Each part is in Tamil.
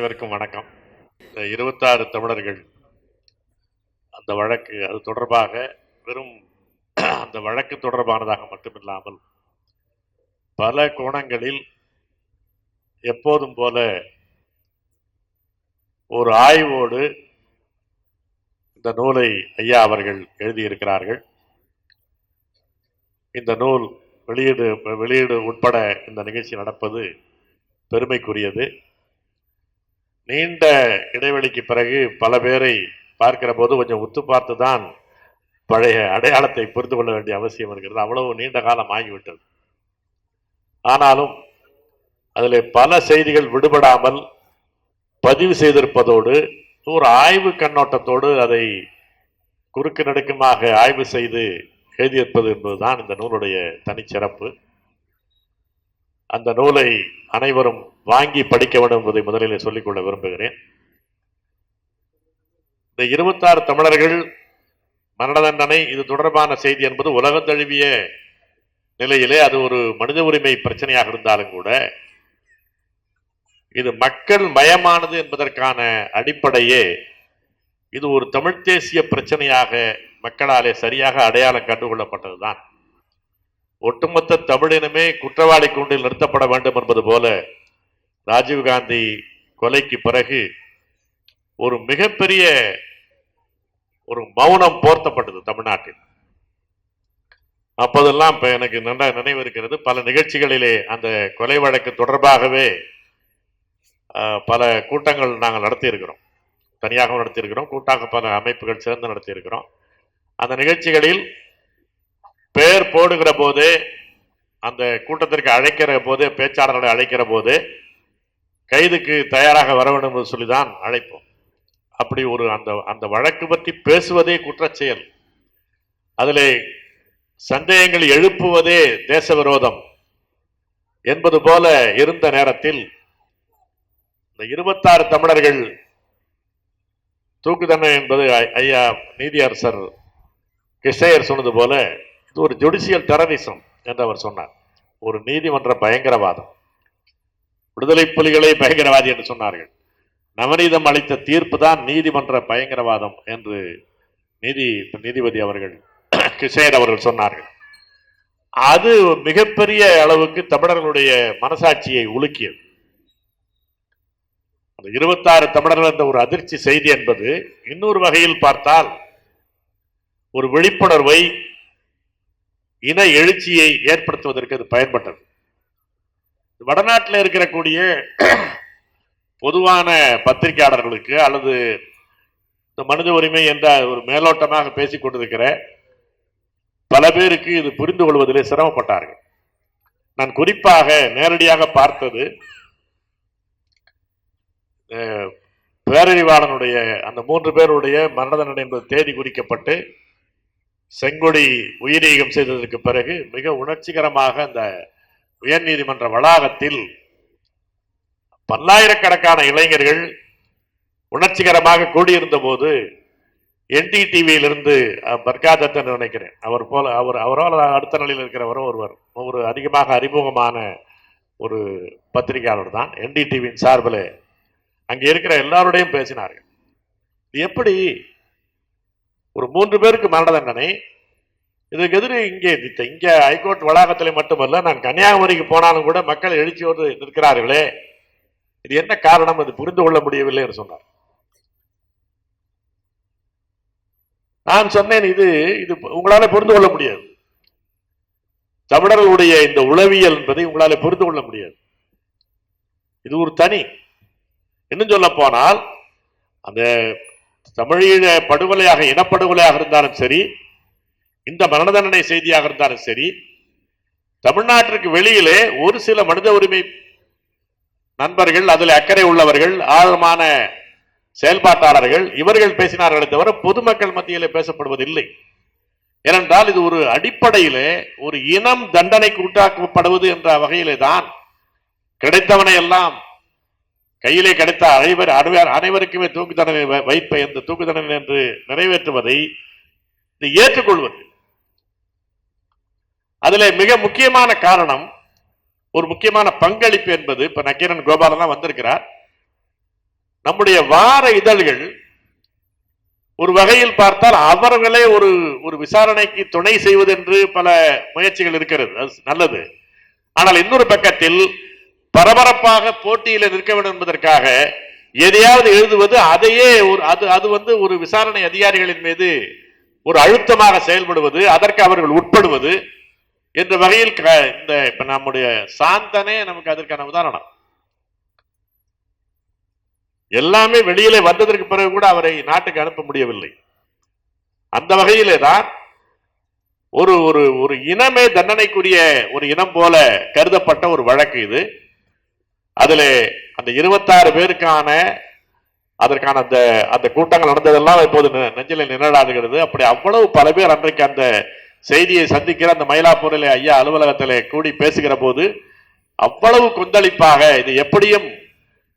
அனைவருக்கும் வணக்கம். இந்த இருபத்தாறு தமிழர்கள் அந்த வழக்கு அது தொடர்பாக வெறும் அந்த வழக்கு தொடர்பானதாக மட்டுமில்லாமல் பல கோணங்களில் எப்போதும் போல ஒரு ஆய்வோடு இந்த நூலை ஐயா அவர்கள் எழுதியிருக்கிறார்கள். இந்த நூல் வெளியீடு வெளியீடு உட்பட இந்த நிகழ்ச்சி நடப்பது பெருமைக்குரியது. நீண்ட இடைவெளிக்கு பிறகு பல பேரை பார்க்கிற போது கொஞ்சம் உத்து பார்த்து தான் பழைய அடையாளத்தை புரிந்து கொள்ள வேண்டிய அவசியம் இருக்கிறது. அவ்வளவு நீண்ட காலம் ஆகிவிட்டது. ஆனாலும் அதில் பல செய்திகள் விடுபடாமல் பதிவு செய்திருப்பதோடு ஒரு ஆய்வு கண்ணோட்டத்தோடு அதை குறுக்கு நடுக்கமாக ஆய்வு செய்து எழுதியிருப்பது என்பதுதான் இந்த நூலுடைய தனிச்சிறப்பு. அந்த நூலை அனைவரும் வாங்கி படிக்க வேண்டும் என்பதை முதலில் சொல்லிக்கொள்ள விரும்புகிறேன். இந்த இருபத்தாறு தமிழர்கள் மரண தண்டனை இது தொடர்பான செய்தி என்பது உலகம் தழுவிய நிலையிலே அது ஒரு மனித உரிமை பிரச்சனையாக இருந்தாலும் கூட இது மக்கள் மயமானது என்பதற்கான அடிப்படையே இது ஒரு தமிழ்த் தேசிய பிரச்சனையாக மக்களாலே சரியாக அடையாளம் கண்டுகொள்ளப்பட்டதுதான். ஒட்டுமொத்த தமிழினமே குற்றவாளி கூண்டில் நிறுத்தப்பட வேண்டும் என்பது போல ராஜீவ்காந்தி கொலைக்கு பிறகு ஒரு மிகப்பெரிய ஒரு மௌனம் போர்த்தப்பட்டது தமிழ்நாட்டில். அப்போதெல்லாம் இப்போ எனக்கு நன்றாக நினைவு இருக்கிறது. பல நிகழ்ச்சிகளிலே அந்த கொலை வழக்கு தொடர்பாகவே பல கூட்டங்கள் நாங்கள் நடத்தியிருக்கிறோம். தனியாகவும் நடத்தியிருக்கிறோம். கூட்டாக பல அமைப்புகள் சேர்ந்து நடத்தியிருக்கிறோம். அந்த நிகழ்ச்சிகளில் பெயர் போடுகிற போது அந்த கூட்டத்திற்கு அழைக்கிற போது பேச்சாளர்களை அழைக்கிற போது கைதுக்கு தயாராக வர வேண்டும் என்று சொல்லிதான் அழைப்போம். அப்படி ஒரு அந்த அந்த வழக்கு பற்றி பேசுவதே குற்றச்செயல். அதில் சந்தேகங்கள் எழுப்புவதே தேச விரோதம் என்பது போல இருந்த நேரத்தில் இந்த இருபத்தாறு தமிழர்கள் தூக்கு தண்டனை என்பது ஐ- ஐயா நீதியரசர் கிருஷ்ணயர் சொன்னது போல இது ஒரு ஜுடிஷியல் டெரரிசம் என்று அவர் சொன்னார். ஒரு நீதிமன்ற பயங்கரவாதம். விடுதலை புலிகளை பயங்கரவாதி என்று சொன்னார்கள். நவநீதம் அளித்த தீர்ப்பு தான் நீதிமன்ற பயங்கரவாதம் என்று நீதி நீதிபதி அவர்கள் கிருஷ்ணயர் அவர்கள் சொன்னார்கள். அது மிகப்பெரிய அளவுக்கு தமிழர்களுடைய மனசாட்சியை உலுக்கியது. அந்த இருபத்தாறு தமிழர்கள் என்ற ஒரு அதிர்ச்சி செய்தி என்பது இன்னொரு வகையில் பார்த்தால் ஒரு விழிப்புணர்வை இன எழுச்சியை ஏற்படுத்துவதற்கு அது பயன்பட்டது. வடநாட்டில் இருக்கக்கூடிய பொதுவான பத்திரிகையாளர்களுக்கு அல்லது இந்த மனித உரிமை என்ற ஒரு மேலோட்டமாக பேசிக் கொண்டிருக்கிற பல பேருக்கு இது புரிந்து கொள்வதிலே சிரமப்பட்டார்கள். நான் குறிப்பாக நேரடியாக பார்த்தது பேரறிவாளனுடைய அந்த மூன்று பேருடைய மரண தண்டனை என்பது தேதி குறிக்கப்பட்டு செங்கொடி உயிரீகம் செய்ததற்கு பிறகு மிக உணர்ச்சிகரமாக அந்த உயர்நீதிமன்ற வளாகத்தில் பல்லாயிரக்கணக்கான இளைஞர்கள் உணர்ச்சிகரமாக கூடியிருந்த போது என்டிடிவியிலிருந்து பர்காதத் நினைக்கிறேன். அவர் போல அவர் அவரால் அடுத்த நிலையில் இருக்கிறவரும் ஒருவர் ஒரு அதிகமாக அறிமுகமான ஒரு பத்திரிகையாளர் தான். என்டிடிவியின் சார்பில் அங்கே இருக்கிற எல்லாரோடையும் பேசினார்கள். இது எப்படி ஒரு மூன்று பேருக்கு மரண தண்டனை இதுக்கு எதிர இங்கே இங்கே இங்க ஹைகோர்ட் வளாகத்தில் மட்டுமல்ல நான் கன்னியாகுமரிக்கு போனாலும் கூட மக்கள் எழுச்சியோடு நிற்கிறார்களே. இது என்ன காரணம்? அது புரிந்து கொள்ள முடியவில்லை என்று சொன்னார். நான் சொன்னேன் இது இது உங்களால புரிந்து கொள்ள முடியாது. தமிழர்களுடைய இந்த உளவியல் என்பதை உங்களால புரிந்து கொள்ள முடியாது. இது ஒரு தனி. இன்னும் சொல்ல போனால் அந்த தமிழீழ படுகொலையாக இனப்படுகொலையாக இருந்தாலும் சரி இந்த மரண தண்டனை செய்தியாக இருந்தாலும் சரி தமிழ்நாட்டிற்கு வெளியிலே ஒரு சில மனித உரிமை நண்பர்கள் அதில் அக்கறை உள்ளவர்கள் ஆழமான செயல்பாட்டாளர்கள் இவர்கள் பேசினார்களே தவிர பொதுமக்கள் மத்தியில் பேசப்படுவதில்லை. ஏனென்றால் இது ஒரு அடிப்படையிலே ஒரு இனம் தண்டனைக்கு உண்டாக்கப்படுவது என்ற வகையிலே தான் கிடைத்தவனை எல்லாம் கையிலே கிடைத்த அனைவர் அனைவர் அனைவருக்குமே தூக்கு தண்டனை வ- வைப்ப இந்த தூக்கு தண்டனை என்று நிறைவேற்றுவதை ஏற்றுக்கொள்வது. அதிலே மிக முக்கியமான காரணம் ஒரு முக்கியமான பங்களிப்பு என்பது இப்ப நக்கீரன் கோபாலன் தான் வந்திருக்கிறார். நம்முடைய வார இதழ்கள் ஒரு வகையில் பார்த்தால் அவர்களே ஒரு ஒரு விசாரணைக்கு துணை செய்வது என்று பல முயற்சிகள் இருக்கிறது. அது நல்லது. ஆனால் இன்னொரு பக்கத்தில் பரபரப்பாக போட்டியில் நிற்க வேண்டும் என்பதற்காக எதையாவது எழுதுவது அதையே ஒரு அது அது வந்து ஒரு விசாரணை அதிகாரிகளின் மீது ஒரு அழுத்தமாக செயல்படுவது அதற்கு அவர்கள் உட்படுவது என்ற வகையில் க- இந்த இப்ப நம்முடைய சாந்தனே நமக்கு அதற்கான உதாரணம். எல்லாமே வெளியிலே வந்ததற்கு பிறகு கூட அவரை நாட்டுக்கு அனுப்ப முடியவில்லை. அந்த வகையிலே தான் ஒரு ஒரு ஒரு இனமே தண்டனைக்குரிய ஒரு இனம் போல கருதப்பட்ட ஒரு வழக்கு இது. அதில் அந்த இருபத்தாறு பேருக்கான அதற்கான அந்த அந்த கூட்டங்கள் நடந்ததெல்லாம் இப்போது நெ- நெஞ்சில நிழலாடுகிறது அப்படி அவ்வளவு பல பேர் அன்றைக்கு அந்த செய்தியை சந்திக்கிற அந்த மயிலாப்பூரில் ஐயா அலுவலகத்திலே கூடி பேசுகிற போது அவ்வளவு கொந்தளிப்பாக இது எப்படியும்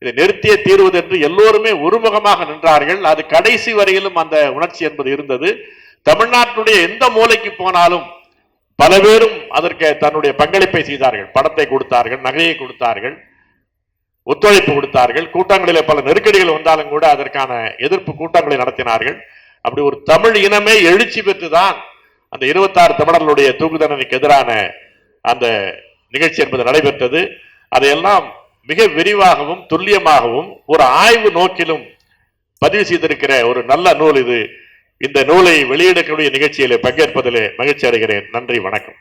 இதை நிறுத்திய தீர்வது என்று எல்லோருமே ஒருமுகமாக நின்றார்கள். அது கடைசி வரையிலும் அந்த உணர்ச்சி என்பது இருந்தது. தமிழ்நாட்டினுடைய எந்த மூலைக்கு போனாலும் பல பேரும் அதற்கு தன்னுடைய பங்களிப்பை செய்தார்கள். படத்தை கொடுத்தார்கள் நகையை கொடுத்தார்கள் ஒத்துழைப்பு கொடுத்தார்கள். கூட்டங்களிலே பல நெருக்கடிகள் வந்தாலும் கூட அதற்கான எதிர்ப்பு கூட்டங்களை நடத்தினார்கள். அப்படி ஒரு தமிழ் இனமே எழுச்சி பெற்றுதான் அந்த இருபத்தாறு தமிழர்களுடைய தூக்கு தண்டனைக்கு எதிரான அந்த நிகழ்ச்சி என்பது நடைபெற்றது. அதையெல்லாம் மிக விரிவாகவும் துல்லியமாகவும் ஒரு ஆய்வு நோக்கிலும் பதிவு செய்திருக்கிற ஒரு நல்ல நூல் இது. இந்த நூலை வெளியிடக்கூடிய நிகழ்ச்சியிலே பங்கேற்பதிலே மகிழ்ச்சி அடைகிறேன். நன்றி வணக்கம்.